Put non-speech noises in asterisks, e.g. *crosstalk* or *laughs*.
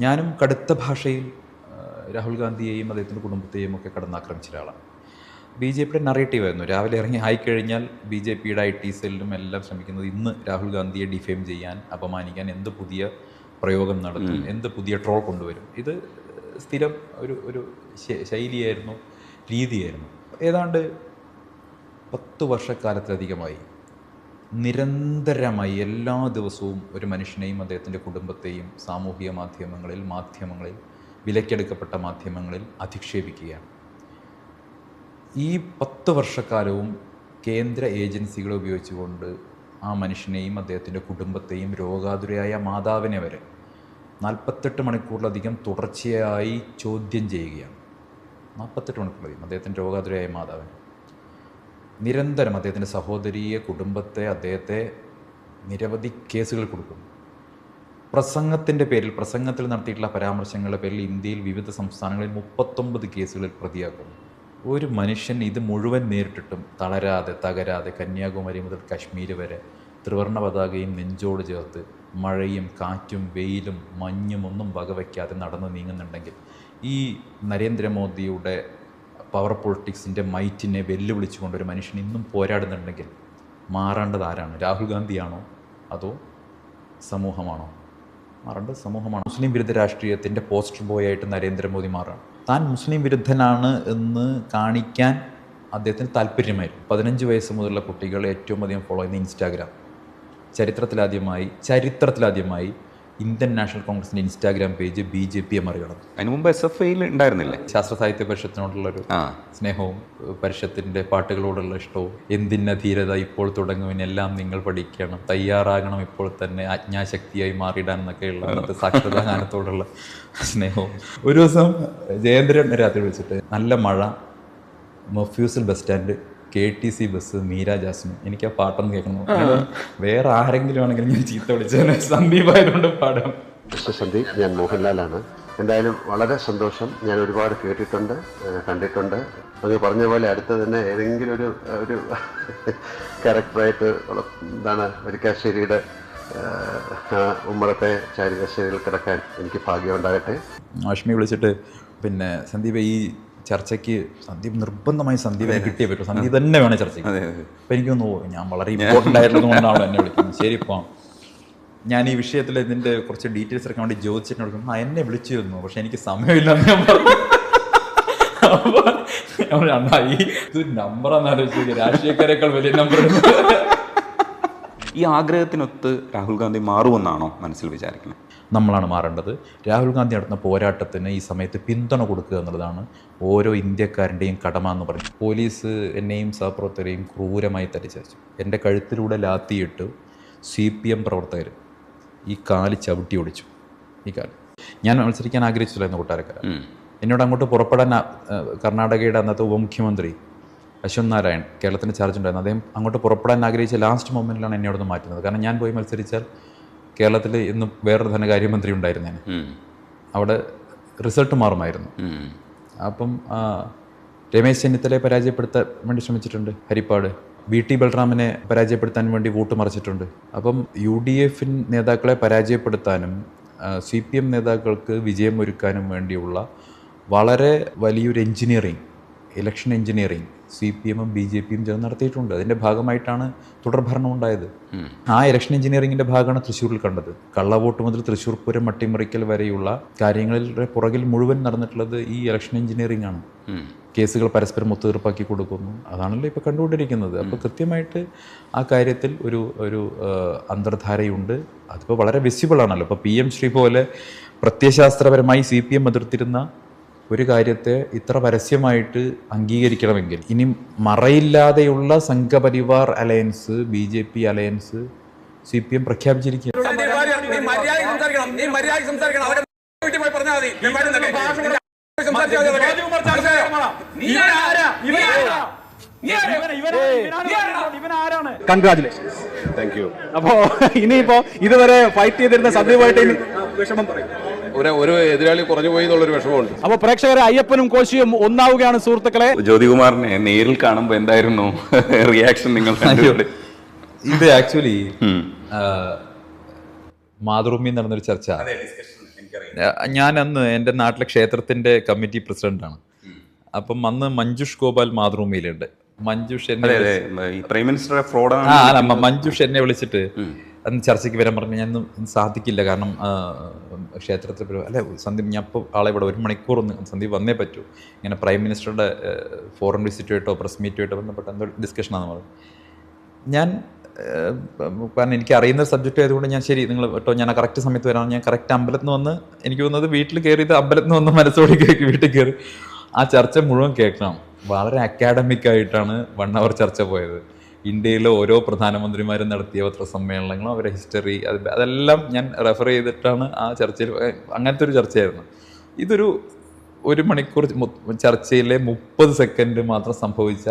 ഞാനും കടുത്ത ഭാഷയിൽ രാഹുൽ ഗാന്ധിയെയും അദ്ദേഹത്തിന്റെ കുടുംബത്തെയും ഒക്കെ കടന്നാക്രമിച്ച ഒരാളാണ്. ബി ജെ പിയുടെ നറേറ്റീവ് ആയിരുന്നു. രാവിലെ ഇറങ്ങി ആയിക്കഴിഞ്ഞാൽ ബി ജെ പിയുടെ ഐ ടി സെല്ലിലും എല്ലാം ശ്രമിക്കുന്നത് ഇന്ന് രാഹുൽ ഗാന്ധിയെ ഡിഫെയിം ചെയ്യാൻ അപമാനിക്കാൻ എന്ത് പുതിയ പ്രയോഗം നടത്തും എന്ത് പുതിയ ട്രോൾ കൊണ്ടുവരും. ഇത് സ്ഥിരം ഒരു ഒരു ശൈലിയായിരുന്നു രീതിയായിരുന്നു. ഏതാണ്ട് പത്ത് വർഷക്കാലത്തിലധികമായി നിരന്തരമായി എല്ലാ ദിവസവും ഒരു മനുഷ്യനെയും അദ്ദേഹത്തിന്റെ കുടുംബത്തെയും സാമൂഹിക മാധ്യമങ്ങളിൽ മാധ്യമങ്ങളിൽ വിലക്കെടുക്കപ്പെട്ട മാധ്യമങ്ങളിൽ അധിക്ഷേപിക്കുകയാണ്. ഈ പത്ത് വർഷക്കാലവും കേന്ദ്ര ഏജൻസികളെ ഉപയോഗിച്ചുകൊണ്ട് ആ മനുഷ്യനെയും അദ്ദേഹത്തിന്റെ കുടുംബത്തെയും രോഗാതുരയായ മാതാവിനെ വരെ നാൽപ്പത്തെട്ട് മണിക്കൂറിലധികം തുടർച്ചയായി ചോദ്യം ചെയ്യുകയാണ്. നാൽപ്പത്തെട്ട് മണിക്കൂറിലധികം അദ്ദേഹത്തിന്റെ രോഗാതുരയായ മാതാവിനെ. നിരന്തരം അദ്ദേഹത്തിന്റെ സഹോദരിയെ കുടുംബത്തെ അദ്ദേഹത്തെ നിരവധി കേസുകൾ കൊടുക്കും. പ്രസംഗത്തിന്റെ പേരിൽ പ്രസംഗത്തിൽ നടത്തിയിട്ടുള്ള പരാമർശങ്ങളുടെ പേരിൽ ഇന്ത്യയിൽ വിവിധ സംസ്ഥാനങ്ങളിൽ മുപ്പത്തൊമ്പത് കേസുകളിൽ പ്രതിയാക്കുന്നു ഒരു മനുഷ്യൻ ഇത് മുഴുവൻ നേരിട്ടിട്ടും തളരാതെ തകരാതെ കന്യാകുമാരി മുതൽ കാശ്മീർ വരെ ത്രിവർണ പതാകയും നെഞ്ചോട് ചേർത്ത് മഴയും കാറ്റും വെയിലും മഞ്ഞും ഒന്നും വകവയ്ക്കാതെ നടന്നു നീങ്ങുന്നുണ്ടെങ്കിൽ ഈ നരേന്ദ്രമോദിയുടെ പവർ പൊളിറ്റിക്സിന്റെ മൈറ്റിനെ വെല്ലുവിളിച്ചുകൊണ്ട് ഒരു മനുഷ്യൻ ഇന്നും പോരാടുന്നുണ്ടെങ്കിൽ മാറേണ്ടത് ആരാണ്? രാഹുൽ ഗാന്ധിയാണോ? അതോ സമൂഹമാണോ? മാറേണ്ടത് സമൂഹമാണ്? മുസ്ലിം വിരുദ്ധ രാഷ്ട്രീയത്തിന്റെ പോസ്റ്റർ ബോയ് ആയിട്ട് നരേന്ദ്രമോദി മാറാണ് താൻ മുസ്ലിം വിരുദ്ധനാണ് എന്ന് കാണിക്കാൻ അദ്ദേഹത്തിന് താല്പര്യമായിരുന്നു. പതിനഞ്ച് വയസ്സ് മുതലുള്ള കുട്ടികൾ ഏറ്റവും അധികം ഫോളോ ചെയ്യുന്ന ഇൻസ്റ്റാഗ്രാം ചരിത്രത്തിലാദ്യമായി ചരിത്രത്തിലാദ്യമായി ഇന്ത്യൻ നാഷണൽ കോൺഗ്രസിന്റെ ഇൻസ്റ്റാഗ്രാം പേജ് ബി ജെ പിയെ മറികടന്നു. അതിന് മുമ്പ് എസ് എഫ് ഐയിൽ ഉണ്ടായിരുന്നില്ലേ? ശാസ്ത്ര സാഹിത്യ പരിഷത്തിനോടുള്ളൊരു ഒരു സ്നേഹവും പരിഷത്തിന്റെ പാട്ടുകളോടുള്ള ഇഷ്ടവും എന്തിന ധീരത ഇപ്പോൾ തുടങ്ങുവിനെല്ലാം നിങ്ങൾ പഠിക്കണം തയ്യാറാകണം ഇപ്പോൾ തന്നെ അജ്ഞാശക്തിയായി മാറിയിടാൻ എന്നൊക്കെയുള്ള അന്നത്തെ സാക്ഷരതാ ഗാനത്തോടുള്ള സ്നേഹവും. ഒരു ദിവസം ജയേന്ദ്രൻ രാത്രി വിളിച്ചിട്ട് നല്ല മഴ mofussil bus stand K T C bus Meera Jasmine. എനിക്ക് ആ പാട്ടൊന്ന് കേൾക്കണം. വേറെ ആരെങ്കിലും ആണെങ്കിലും ഞാൻ ചീത്ത വിളിച്ചതിന് സന്ദീപ് ആയതുകൊണ്ട് പാടാം. മിസ്റ്റർ സന്ദീപ് ഞാൻ മോഹൻലാലാണ്. എന്തായാലും വളരെ സന്തോഷം. ഞാൻ ഒരുപാട് കേട്ടിട്ടുണ്ട് കണ്ടിട്ടുണ്ട്. അങ്ങ് പറഞ്ഞ പോലെ അടുത്ത് തന്നെ ഏതെങ്കിലും ഒരു ഒരു ക്യാരക്ടറായിട്ട് എന്താണ് വരിക്കാശ്ശേരിയുടെ ഉമ്മറത്തെ ചാരികശ്ശേരിയിൽ കിടക്കാൻ എനിക്ക് ഭാഗ്യം ഉണ്ടാകട്ടെ അഷ്മി വിളിച്ചിട്ട് പിന്നെ സന്ദീപ് ഈ ചർച്ചയ്ക്ക് സന്ദീപ് നിർബന്ധമായി സന്ദീപിനെ കിട്ടിയേ പറ്റൂ. സന്ദീപ് തന്നെ വേണം ചർച്ചയ്ക്ക്. അപ്പം എനിക്ക് തോന്നുന്നു ഞാൻ വളരെ ഇമ്പോർട്ടന്റ് ആയിട്ടുള്ളത് കൊണ്ടാണ് എന്നെ വിളിക്കുന്നത്. ശരി ഇപ്പം ഞാൻ ഈ വിഷയത്തിൽ ഇതിന്റെ കുറച്ച് ഡീറ്റെയിൽസ് എടുക്കാൻ വേണ്ടി ചോദിച്ചിട്ട് ആ എന്നെ വിളിച്ചിരുന്നു പക്ഷെ എനിക്ക് സമയമില്ലെന്ന് ഞാൻ പറഞ്ഞു. അപ്പോൾ ഈ ഇത് നമ്പറാന്ന് ആലോചിച്ചു രാഷ്ട്രീയക്കാരെക്കാൾ വലിയ നമ്പർ ഈ ആഗ്രഹത്തിനൊത്ത് രാഹുൽ ഗാന്ധി മാറുമെന്നാണോ മനസ്സിൽ വിചാരിക്കുന്നത്? നമ്മളാണ് മാറേണ്ടത്. രാഹുൽ ഗാന്ധി നടത്തുന്ന പോരാട്ടത്തിന് ഈ സമയത്ത് പിന്തുണ കൊടുക്കുക എന്നുള്ളതാണ് ഓരോ ഇന്ത്യക്കാരന്റെയും കടമ എന്ന് പറഞ്ഞു പോലീസ് എന്നെയും സഹപ്രവർത്തകരെയും ക്രൂരമായി തരിച്ചയച്ചു. എന്റെ കഴുത്തിലൂടെ ലാത്തിയിട്ട് സി പി എം പ്രവർത്തകർ ഈ കാൽ ചവിട്ടി ഒടിച്ചു. ഈ കാൽ. ഞാൻ മത്സരിക്കാൻ ആഗ്രഹിച്ചില്ലായിരുന്നു കൊട്ടാരക്കര. എന്നോട് അങ്ങോട്ട് പുറപ്പെടാൻ കർണാടകയുടെ അന്നത്തെ ഉപമുഖ്യമന്ത്രി അശ്വന്ത് നാരായൺ കേരളത്തിന്റെ ചാർജ് ഉണ്ടായിരുന്നു. അദ്ദേഹം അങ്ങോട്ട് പുറപ്പെടാൻ ആഗ്രഹിച്ച ലാസ്റ്റ് മൊമെന്റിലാണ് എന്നെ അവിടുന്ന് മാറ്റുന്നത്. കാരണം ഞാൻ പോയി മത്സരിച്ചാൽ കേരളത്തിൽ ഇന്നും വേറൊരു ധനകാര്യമന്ത്രി ഉണ്ടായിരുന്നേനെ. അവിടെ റിസൾട്ട് മാറുമായിരുന്നു. അപ്പം രമേശ് ചെന്നിത്തലയെ പരാജയപ്പെടുത്താൻ വേണ്ടി ശ്രമിച്ചിട്ടുണ്ട് ഹരിപ്പാട്. വി ടി ബൽറാമിനെ പരാജയപ്പെടുത്താൻ വേണ്ടി വോട്ട് മറിച്ചിട്ടുണ്ട്. അപ്പം യു ഡി എഫിൻ നേതാക്കളെ പരാജയപ്പെടുത്താനും സി പി എം നേതാക്കൾക്ക് വിജയം ഒരുക്കാനും വേണ്ടിയുള്ള വളരെ വലിയൊരു engineering election engineering C P എമ്മും ബി ജെ പിയും ചേർന്ന് നടത്തിയിട്ടുണ്ട്. അതിന്റെ ഭാഗമായിട്ടാണ് തുടർഭരണം ഉണ്ടായത്. ആ ഇലക്ഷൻ എഞ്ചിനീയറിംഗിന്റെ ഭാഗമാണ് തൃശ്ശൂരിൽ കണ്ടത്. കള്ളവോട്ട് മുതൽ തൃശ്ശൂർ പൂരം മട്ടിമറിക്കൽ വരെയുള്ള കാര്യങ്ങളുടെ പുറകിൽ മുഴുവൻ നടന്നിട്ടുള്ളത് ഈ ഇലക്ഷൻ എഞ്ചിനീയറിംഗ് ആണ്. കേസുകൾ പരസ്പരം ഒത്തുതീർപ്പാക്കി കൊടുക്കുന്നു. അതാണല്ലോ ഇപ്പോൾ കണ്ടുകൊണ്ടിരിക്കുന്നത്. അപ്പോൾ കൃത്യമായിട്ട് ആ കാര്യത്തിൽ ഒരു ഒരു അന്തർധാരയുണ്ട്. അതിപ്പോൾ വളരെ വിസിബിൾ ആണല്ലോ. ഇപ്പോൾ പി എം ശ്രീ പോലെ പ്രത്യയശാസ്ത്രപരമായി സി പി എം എതിർത്തിരുന്ന ഒരു കാര്യത്തെ ഇത്ര പരസ്യമായിട്ട് അംഗീകരിക്കണമെങ്കിൽ ഇനി മറയില്ലാതെയുള്ള Sanghparivar alliance B J P alliance C P M പ്രഖ്യാപിച്ചിരിക്കുന്നു? Congratulations thank you അപ്പോ ഇനിയിപ്പോ ഇതുവരെ ഫൈറ്റ് ചെയ്തിരുന്ന സന്ദീപായിട്ട് വിഷമം പറയും. ഒരു ഒരു എതിരാളി കുറഞ്ഞു പോയി എന്നുള്ളൊരു വിഷമമുണ്ട്. അപ്പൊ പ്രേക്ഷകരെ അയ്യപ്പനും കോശിയും ഒന്നാവുകയാണ് സുഹൃത്തുക്കളെ. ജ്യോതികുമാറിനെ നേരിൽ കാണുമ്പോൾ എന്തായിരുന്നു *laughs* റിയാക്ഷൻ നിങ്ങൾ ഇത് ആക്ച്വലി മാതൃഭൂമി നടന്നൊരു ചർച്ച. ഞാൻ അന്ന് എന്റെ നാട്ടിലെ ക്ഷേത്രത്തിന്റെ കമ്മിറ്റി പ്രസിഡന്റാണ് അപ്പം അന്ന് മഞ്ജുഷ് ഗോപാൽ മാതൃഭൂമിയിലുണ്ട്. മഞ്ജുഷ് എന്നെ അതെ അതെ ഈ പ്രൈം മിനിസ്റ്ററെ ഫ്രോഡ് ആ അല്ല മ- മഞ്ജുഷ് എന്നെ വിളിച്ചിട്ട് അന്ന് ചർച്ചയ്ക്ക് വരാൻ പറഞ്ഞു ഞാൻ സാധിക്കില്ല. കാരണം ക്ഷേത്രത്തിൽ പരി- അല്ല സന്ദീപ് ഞാൻ ഇപ്പോൾ ആളെ ഇവിടെ ഒരു മണിക്കൂർ ഒന്ന് സന്ദീപ് വന്നേ പറ്റൂ. ഇങ്ങനെ പ്രൈം മിനിസ്റ്ററുടെ ഫോറിൻ വിസിറ്റുമായിട്ടോ പ്രസ് മീറ്റുമായിട്ടോ ബന്ധപ്പെട്ട എന്തോ ഡിസ്കഷനാണെന്ന് പറഞ്ഞു. ഞാൻ കാരണം എനിക്ക് അറിയുന്ന സബ്ജക്റ്റ് ആയതുകൊണ്ട് ഞാൻ ശരി നിങ്ങൾ കേട്ടോ ഞാൻ കറക്റ്റ് സമയത്ത് വരാം. ഞാൻ കറക്റ്റ് അമ്പലത്തിൽ നിന്ന് വന്ന് എനിക്ക് തോന്നുന്നത് വീട്ടിൽ കയറിയത് അമ്പലത്തിൽ നിന്ന് വന്ന് മനസ്സോടെ കയറി വീട്ടിൽ കയറി. ആ ചർച്ച മുഴുവൻ കേൾക്കണം. വളരെ അക്കാഡമിക് ആയിട്ടാണ് വൺ അവർ ചർച്ച പോയത്. ഇന്ത്യയിലെ ഓരോ പ്രധാനമന്ത്രിമാരും നടത്തിയ പത്രസമ്മേളനങ്ങളും അവരുടെ ഹിസ്റ്ററി അത് അതെല്ലാം ഞാൻ റെഫർ ചെയ്തിട്ടാണ് ആ ചർച്ചയിൽ അങ്ങനത്തെ ഒരു ചർച്ചയായിരുന്നു. ഇതൊരു ഒരു മണിക്കൂർ ചർച്ചയിലെ മുപ്പത് സെക്കൻഡ് മാത്രം സംഭവിച്ച